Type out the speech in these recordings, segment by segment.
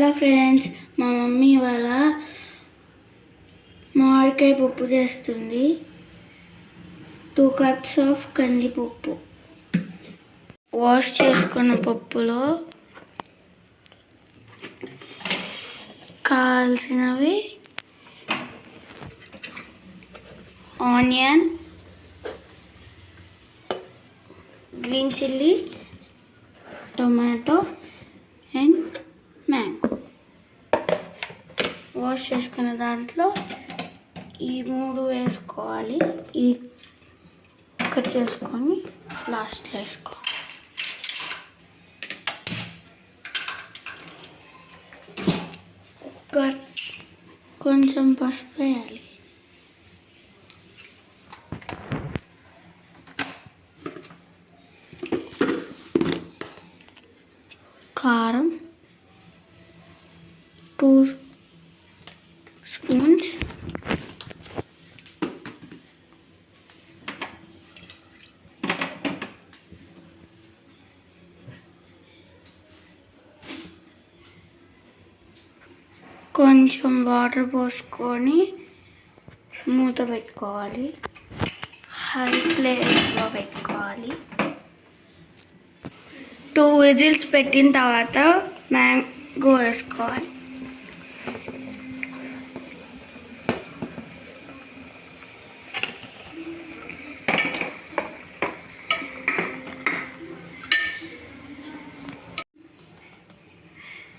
Hello friends మా mummy ఇవాళ మామిడికాయ పప్పు చేస్తుంది. టూ కప్స్ ఆఫ్ కందిపప్పు. వాష్ చేసుకున్న పప్పులో కావాల్సినవి onion green chilli tomato and mango. Wash చేసుకున్న దాంట్లో ఈ మూడు వేసుకోవాలి. ఈ కట్ చేసుకొని లాస్ట్లో వేసుకోవాలి. కుక్కర్ కొంచెం పసుపు వేయాలి. కారం టూ స్పూన్స్. కొంచెం వాటర్ పోసుకొని మూత పెట్టుకోవాలి. హై ఫ్లేమ్లో పెట్టుకోవాలి. టూ విజిల్స్ పెట్టిన తర్వాత మ్యాంగో వేసుకోవాలి.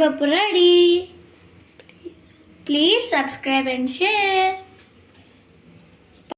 పప్పు ready please subscribe and share